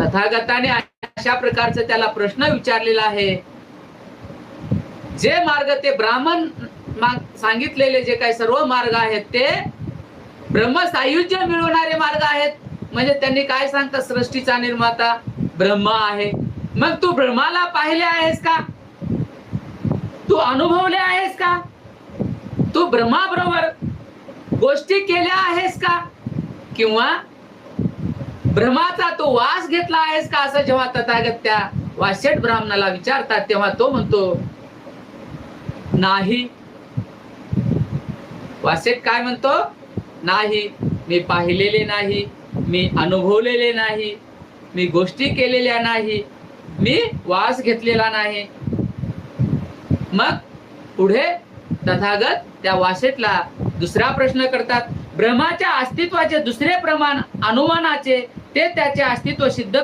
तथागताने अशा प्रकारचा त्याला प्रश्न विचारलेला आहे. जे मार्ग ते ब्राह्मण सांगितलेले जे काही सर्व मार्ग आहेत ते ब्रह्मसायुज्य मिळवणारे मार्ग आहेत. म्हणजे त्यांनी काय सांगतात? सृष्टीचा निर्माता ब्रह्म आहे. मग तू ब्रह्माला पाहिले आहेस का? तू अनुभवले आहेस का? तू ब्रह्माबरोबर गोष्टी केल्या आहेस का? किंवा ब्रह्माचा तो वास घेतला आहेस का असं जेव्हा तथागत त्या वासेट ब्राह्मणाला विचारतात तेव्हा तो म्हणतो नाही. वासेट काय म्हणतो? नाही मी पाहिलेले नाही मी अनुभवलेले नाही मी गोष्टी केलेल्या नाही मी वास घेतलेला नाही. मग पुढे तथागत त्या वासेटला दुसरा प्रश्न करतात ब्रह्माच्या अस्तित्वाचे दुसरे प्रमाण अनुमानाचे ते त्याचे अस्तित्व सिद्ध